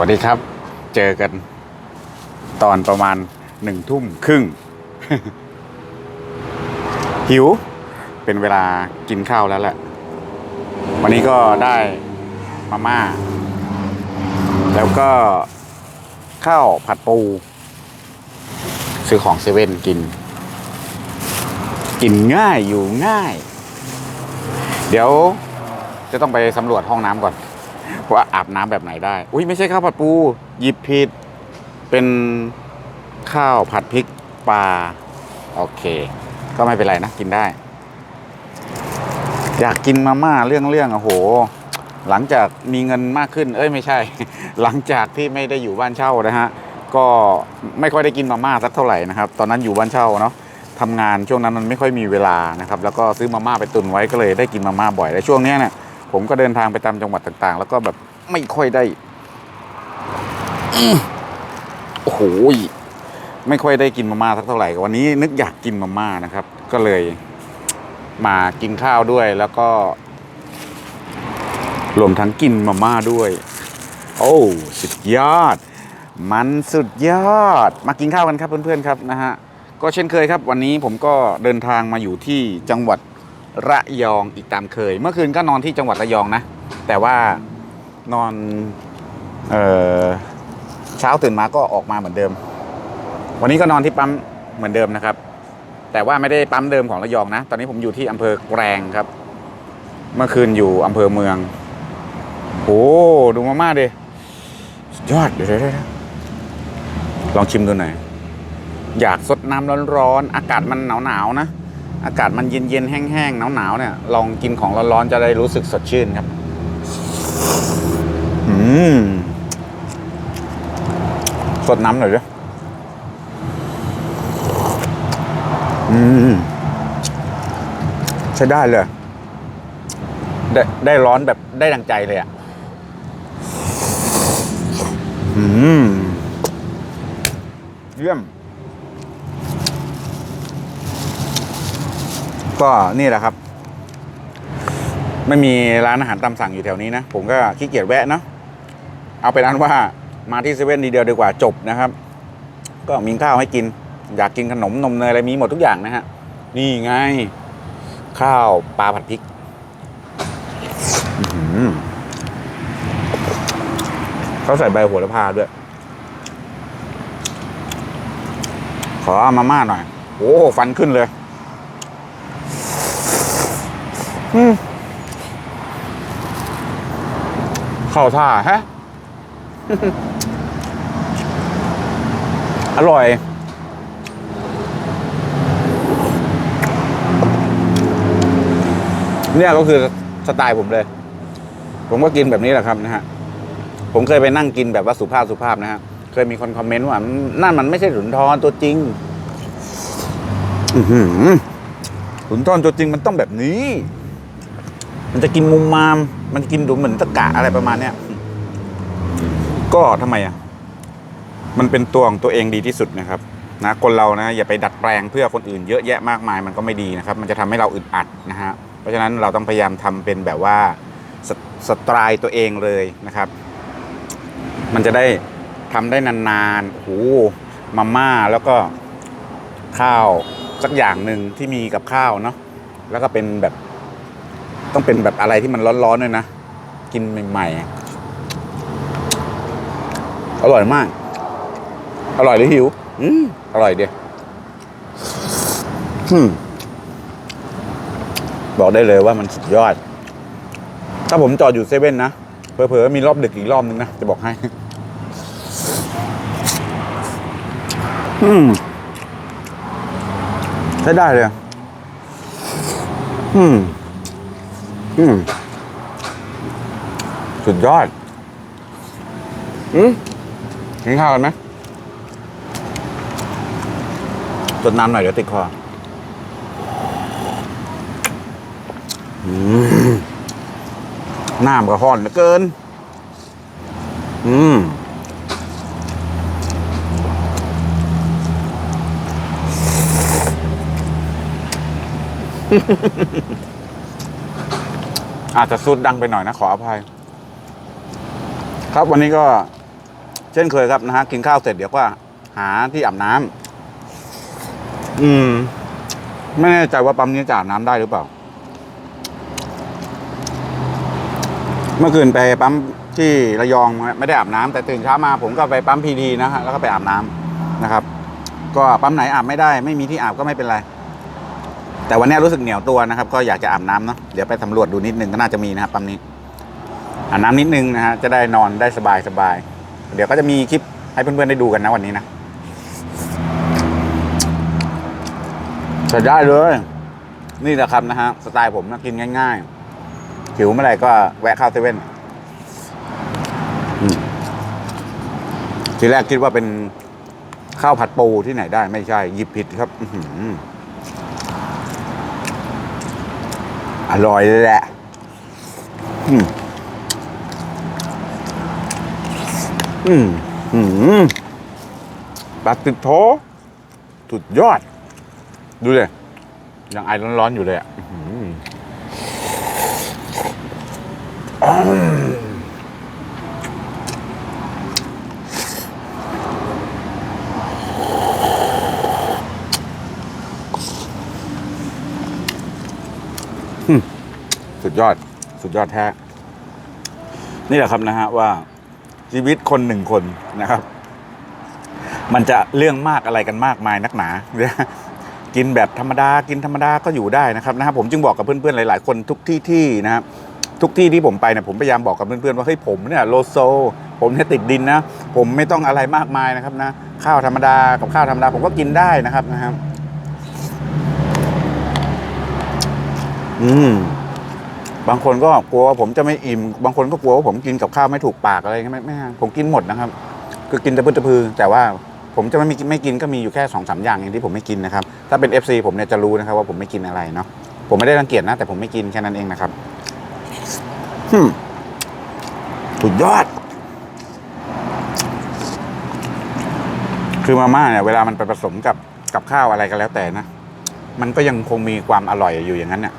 วัสดีครับ เจอกันตอนประมาณหนึ่งทุ่มครึ่ง หิว เป็นเวลากินข้าวแล้วแหละ วันนี้ก็ได้มาม่า แล้วก็ข้าวผัดปู ซื้อของเซเว่นกิน กินง่ายอยู่ง่าย เดี๋ยวจะต้องไปสำรวจห้องน้ำก่อน ว่าอาบน้ำแบบไหนได้ อุ้ยไม่ใช่ข้าวผัดปูหยิบผิด เป็นข้าวผัดพริกปลาโอเค ก็ไม่เป็นไรนะกินได้ อยากกินมาม่าเรื่องเรื่องโอ้โห หลังจากมีเงินมากขึ้น เอ้ยไม่ใช่ หลังจากที่ไม่ได้อยู่บ้านเช่านะฮะก็ไม่ค่อยได้กินมาม่าสักเท่าไหร่นะครับ ตอนนั้นอยู่บ้านเช่าเนาะทำงานช่วงนั้นมันไม่ค่อยมีเวลานะครับ แล้วก็ซื้อมาม่าไปตุนไว้ก็เลยได้กินมาม่าบ่อย และช่วงนี้เนี่ย ผมก็เดินทางไปตามจังหวัดต่าง ๆ แล้วก็แบบไม่ค่อยได้โอ้โหไม่ค่อยได้กินมาม่าสักเท่าไหร่วันนี้นึกอยากกินมาม่านะครับ ก็เลยมากินข้าวด้วยแล้วก็รวมทั้งกินมาม่าด้วย โอ้สุดยอด มันสุดยอด มากินข้าวกันครับเพื่อนๆครับนะฮะก็เช่นเคยครับ วันนี้ผมก็เดินทางมาอยู่ที่จังหวัด ระยองอีกตามเคย เมื่อคืนก็นอนที่จังหวัดระยองนะ แต่ว่านอนเออเช้าตื่นมาก็ออกมาเหมือนเดิม วันนี้ก็นอนที่ปั๊มเหมือนเดิมนะครับ แต่ว่าไม่ได้ปั๊มเดิมของระยองนะ ตอนนี้ผมอยู่ที่อำเภอแกลงครับ เมื่อคืนอยู่อำเภอเมืองโอ้ดูมาม่าดิยอดเดี๋ยวเดี๋ยวเดี๋ยวลองชิมดูหน่อยอยากสดน้ำร้อนๆอากาศมันหนาวๆนะ อากาศมันเย็นๆแห้งๆหนาวๆเนี่ย ลองกินของร้อนๆจะได้รู้สึกสดชื่นครับอืมสดน้ำหน่อยดิอืมใช้ได้เลย ได้ได้ร้อนแบบได้ดังใจเลยอะอืมเยี่ยม ก็นี่แหละครับ ไม่มีร้านอาหารตามสั่งอยู่แถวนี้นะ ผมก็ขี้เกียจแวะเนาะเอาเป็นอันว่ามาที่เซเว่นดีเดียวดีกว่าจบนะครับ ก็มีข้าวให้กิน อยากกินขนมนมเนยอะไรมีหมดทุกอย่างนะฮะ นี่ไง ข้าวปลาผัดพริกเขาใส่ใบโหระพาด้วย ขอเอามาม่าหน่อย โอ้ ฟันขึ้นเลย อืมเข้าท่าฮะ อร่อย เนี่ยก็คือสไตล์ผมเลย ผมก็กินแบบนี้แหละครับนะฮะ ผมเคยไปนั่งกินแบบว่าสุภาพสุภาพนะฮะ เคยมีคนคอมเมนต์ว่า นั่นมันไม่ใช่สุนทรตัวจริง อือหือสุนทรตัวจริงมันต้องแบบนี้ มันจะกินมุมมาม มันกินดูเหมือนตะกะอะไรประมาณเนี้ย ก็ทำไมอะ มันเป็นตัวของตัวเองดีที่สุดนะครับ นะ คนเรานะ อย่าไปดัดแปลงเพื่อคนอื่นเยอะแยะมากมายมันก็ไม่ดีนะครับ มันจะทำให้เราอึดอัดนะฮะ เพราะฉะนั้นเราต้องพยายามทำเป็นแบบว่าสสไตล์ตัวเองเลยนะครับ มันจะได้ทำได้นานๆโอ้มาม่าแล้วก็ข้าวสักอย่างหนึ่งที่มีกับข้าวเนาะแล้วก็เป็นแบบ ต้องเป็นแบบอะไรที่มันร้อนๆด้วยนะ กินใหม่ๆ อร่อยมาก อร่อยหรือหิว อืมอร่อยเดียอืมบอกได้เลยว่ามันสุดยอด ถ้าผมจอดอยู่เซเว่นนะเผลอๆมีรอบดึกอีกรอบนึงนะ จะบอกให้ อืมใช้ได้เลย อืม อืมสุดยอดอืมกินข้าวกันไหมจดน้ำหน่อยเดี๋ยวติดคออืมน้ำก็ห้อนเหลือเกิน อืม อาจจะสุดดังไปหน่อยนะขออภัย ครับวันนี้ก็เช่นเคยครับนะฮะกินข้าวเสร็จเดี๋ยวก็หาที่อาบน้ำอืม ไม่แน่ใจว่าปั๊มนี้จะอาบน้ำได้หรือเปล่า เมื่อคืนไปปั๊มที่ระยองไม่ได้อาบน้ำแต่ตื่นเช้ามาผมก็ไปปั๊มพีดีนะฮะแล้วก็ไปอาบน้ำนะครับ ก็ปั๊มไหนอาบไม่ได้ ไม่มีที่อาบก็ไม่เป็นไร แต่วันนี้รู้สึกเหนียวตัวนะครับ ก็อยากจะอาบน้ำเนาะเดี๋ยวไปสำรวจดูนิดนึงก็น่าจะมีนะครับปั๊มนี้อาบน้ำนิดนึงนะฮะจะได้นอนได้สบายสบายเดี๋ยวก็จะมีคลิปให้เพื่อนๆได้ดูกันนะวันนี้นะใช้ได้เลย นี่แหละครับนะฮะสไตล์ผมนะกินง่ายๆหิวเมื่อไหร่ก็แวะเข้าเซเว่นทีแรกคิดว่าเป็นข้าวผัดปูที่ไหนได้ไม่ใช่ หยิบผิดครับ อื อร่อยเลยแหละอืมอืมอืมปลาติดโถสุดยอด ดูเลยยังไอร้อนๆอยู่เลยอะอื้อหืออืมอืม สุดยอดสุดยอดแท้ นี่แหละครับนะฮะว่าชีวิตคนหนึ่งคนนะครับ มันจะเรื่องมากอะไรกันมากมายนักหนากินแบบธรรมดากินธรรมดาก็อยู่ได้นะครับนะครับผมจึงบอกกับเพื่อนๆหลาย ๆ คนทุกที่ที่นะครับทุกที่ที่ผมไปเนี่ยผมพยายามบอกกับเพื่อนๆว่าเฮ้ยผมเนี่ยโลโซ ผมเนี่ยติดดินนะ ผมไม่ต้องอะไรมากมายนะครับนะ ข้าวธรรมดากับข้าวธรรมดาผมก็กินได้นะครับนะครับ อืม บางคนก็กลัวว่าผมจะไม่อิ่ม บางคนก็กลัวว่าผมกินกับข้าวไม่ถูกปากอะไรเงี้ยไม่ไม่ผมกินหมดนะครับ คือกินตะพื้นตะพือ แต่ว่าผมจะไม่มีไม่กินก็มีอยู่แค่สองสามอย่างเองที่ผมไม่กินนะครับ ถ้าเป็น FC ผมเนี่ยจะรู้นะครับว่าผมไม่กินอะไรเนาะผมไม่ได้รังเกียจนะ แต่ผมไม่กินแค่นั้นเองนะครับฮึมสุดยอด คือมาม่าเนี่ยเวลามันไปผสมกับกับข้าวอะไรก็แล้วแต่นะ มันก็ยังคงมีความอร่อยอยู่อย่างนั้นเนี่ย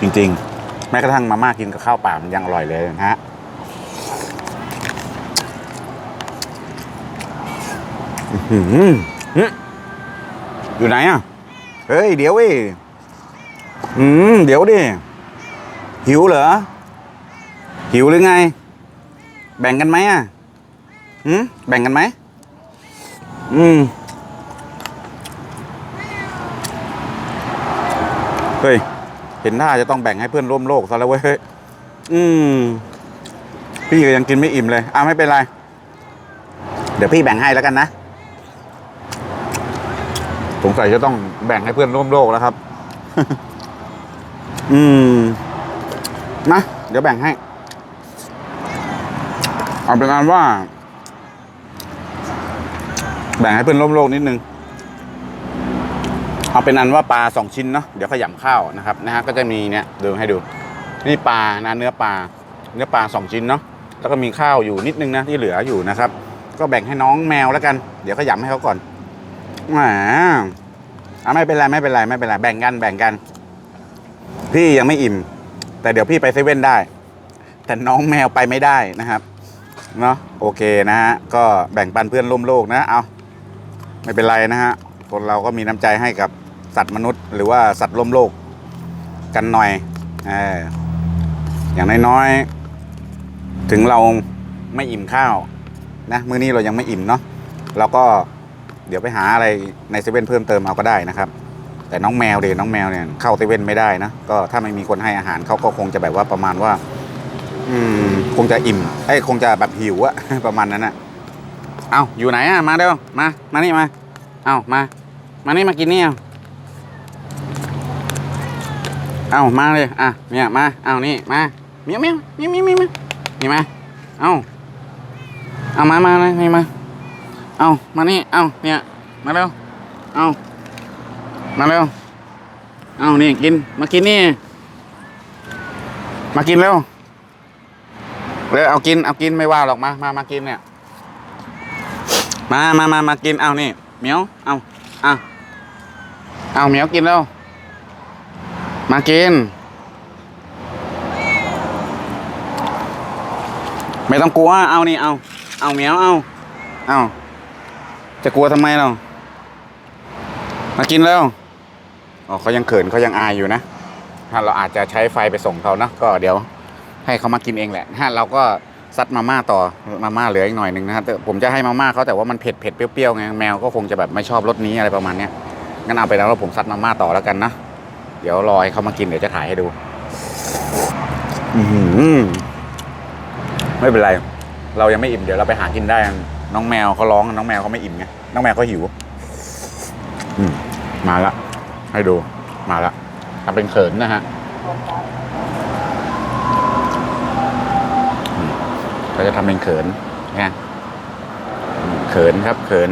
จริง ๆ แม้กระทั่งมาม่ากินกับข้าวเปล่ามันยังอร่อยเลยนะฮะอยู่ไหนอะ เฮ้ย เดี๋ยวเว้ยอืม เดี๋ยวดิ หิวเหรอ หิวหรือไง แบ่งกันไหมอะหืมแบ่งกันไหม อืม เฮ้ย เห็นท่าจะต้องแบ่งให้เพื่อนร่วมโลกซะแล้วเว้ย อืม พี่ก็ยังกินไม่อิ่มเลย อะไม่เป็นไร เดี๋ยวพี่แบ่งให้แล้วกันนะ สงสัยจะต้องแบ่งให้เพื่อนร่วมโลกแล้วครับ อืม นะ เดี๋ยวแบ่งให้ เอาเป็นอันว่า แบ่งให้เพื่อนร่วมโลกนิดนึง เอาเป็นอันว่าปลาสองชิ้นเนาะเดี๋ยวขยำข้าวนะครับนะฮะก็จะมีเนี่ยดูให้ดูนี่ปลานะเนื้อปลา เนื้อปลาสองชิ้นเนาะแล้วก็มีข้าวอยู่นิดนึงนะที่เหลืออยู่นะครับ ก็แบ่งให้น้องแมวแล้วกัน เดี๋ยวขยำให้เขาก่อนแหมอะไม่เป็นไรไม่เป็นไรไม่เป็นไรแบ่งกันแบ่งกัน พี่ยังไม่อิ่ม แต่เดี๋ยวพี่ไปเซเว่นได้ แต่น้องแมวไปไม่ได้นะครับเนาะโอเคนะฮะก็แบ่งปันเพื่อนร่วมโลกนะเอาไม่เป็นไรนะฮะคนเราก็มีน้ำใจให้กับ สัตว์มนุษย์ หรือว่าสัตว์ร่วมโลกกันหน่อยออย่างน้อยๆถึงเราไม่อิ่มข้าวนะมื้อนี้เรายังไม่อิ่มเนาะเราก็เดี๋ยวไปหาอะไรในเซเว่นเพิ่มเติมเอาก็ได้นะครับ แต่น้องแมวเดน้องแมวเนี่ยเข้าเซเว่นไม่ได้นะก็ถ้าไม่มีคนให้อาหารเขาก็คงจะแบบว่าประมาณว่า อืมคงจะอิ่มไอ้คงจะแบบหิวอะประมาณนั้นอะเอาอยู่ไหนอะมาเร็วมา มานี่มา เอามา มานี่มากินนี่เอา เอามาเลย อะเนี่ยมาเอานี่มาเมียวเมียวเมียวเมียวเมียนี่มาเอาเอามามาเลยนี่มาเอามานี่เอาเนี่ยมาเร็วเอามาเร็วเอานี่กินมากินนี่ มากินเร็วเร็วเอากินเอากินไม่ว่าหรอกมามามากินเนี่ย มามามามากินเอานี่เมียวเอาเอาเอาเมียวกินแล้ว มากิน ไม่ต้องกลัว เอานี่ เอา เอาเหมียว เอา เอา จะกลัวทำไมเรา มากินแล้ว อ๋อเขายังเขินเขายังอายอยู่นะ ถ้าเราอาจจะใช้ไฟไปส่งเขานะ ก็เดี๋ยว ให้เขามากินเองแหละฮะเราก็ซัดมาม่าต่อ มาม่าเหลืออีกหน่อยหนึ่งนะฮะแต่ผมจะให้มาม่าเขาแต่ว่ามันเผ็ดเผ็ดเปรี้ยวๆไง แมวก็คงจะแบบไม่ชอบรสนี้อะไรประมาณเนี้ยงั้นเอาไปแล้วแล้วผมซัดมาม่าต่อแล้วกันนะ เดี๋ยวรอให้เขามากินเดี๋ยวจะถ่ายให้ดูไม่เป็นไร เรายังไม่อิ่มเดี๋ยวเราไปหากินได้ น้องแมวเขาร้อง น้องแมวเขาไม่อิ่มไงน้องแมวเขาหิวมาละ ให้ดู มาละทำเป็นเขินนะฮะเขาจะทำเป็นเขินนะเขินครับ เขิน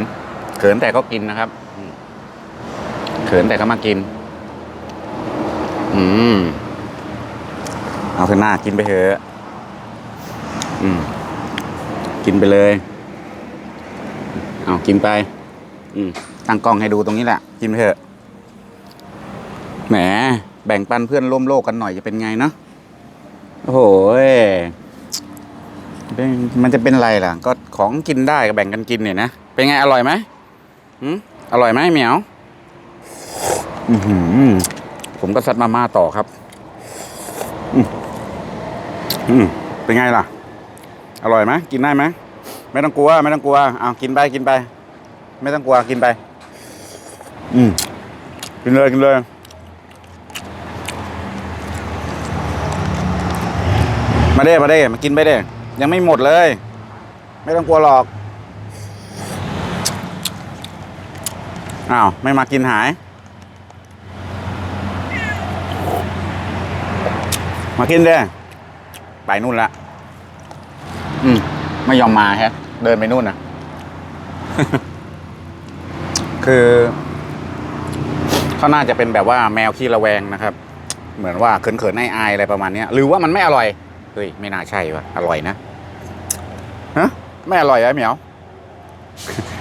เขินแต่ก็กินนะครับ เขินแต่ก็มากิน อืม เอาเถอะหน้ากินไปเถอะอืม กินไปเลย เอากินไป อืมตั้งกล้องให้ดูตรงนี้แหละ กินไปเถอะ แหม แบ่งปันเพื่อนร่วมโลกกันหน่อยจะเป็นไงเนาะ โอ้โหยเป็นมันจะเป็นไรล่ะ ก็ของกินได้ก็แบ่งกันกินเนี่ยนะ เป็นไงอร่อยไหมหืมอร่อยไหมเหมียว อือหือ ผมก็ซัดมาม่าต่อครับ อืมเป็นไงล่ะ อร่อยไหมกินได้ไหมไม่ต้องกลัว ไม่ต้องกลัวเอากินไปกินไป ไม่ต้องกลัวกินไป อืมกินเลยกินเลยมาเด้มาเด้มากินไปเด้ยังไม่หมดเลย ไม่ต้องกลัวหรอกอ้าวไม่มากินหาย มากินเด้ไปนู่นละ อืม ไม่ยอมมาแฮะ เดินไปนู่นนะคือเขาน่าจะเป็นแบบว่าแมวขี้ระแวงนะครับ เหมือนว่าเขินๆอายๆอะไรประมาณเนี้ยหรือว่ามันไม่อร่อย เฮ้ย ไม่น่าใช่วะอร่อยนะฮะไม่อร่อยเหรอเหมียว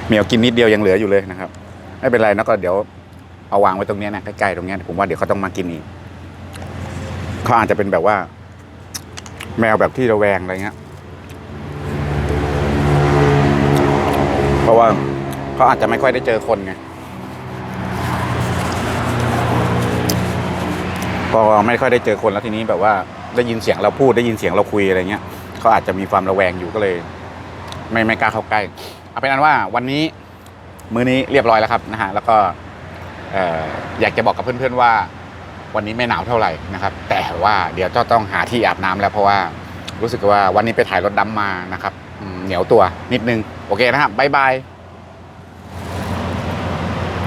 เหมียวกินนิดเดียวยังเหลืออยู่เลยนะครับ ไม่เป็นไรนะก็เดี๋ยวเอาวางไว้ตรงเนี้ยนะใกล้ๆตรงเนี้ยผมว่าเดี๋ยวเขาต้องมากินอีก เขาอาจจะเป็นแบบว่า แมวแบบที่ระแวงอะไรเงี้ย เพราะว่าเขาอาจจะไม่ค่อยได้เจอคนไงพอไม่ค่อยได้เจอคนแล้วทีนี้แบบว่า ได้ยินเสียงเราพูดได้ยินเสียงเราคุยอะไรเงี้ยเขาอาจจะมีความระแวงอยู่ก็เลย ไม่ไม่กล้าเข้าใกล้เอาเป็นนั้นว่าวันนี้มื้อนี้เรียบร้อยแล้วครับนะฮะแล้วก็เอ่ออยากจะบอกกับเพื่อนๆว่า วันนี้ไม่หนาวเท่าไหร่นะครับ แต่ว่าเดี๋ยวจะต้องหาที่อาบน้ำแล้วเพราะว่ารู้สึกว่าวันนี้ไปถ่ายรถดำมานะครับเหนียวตัวนิดนึง โอเคนะครับบ๊ายบาย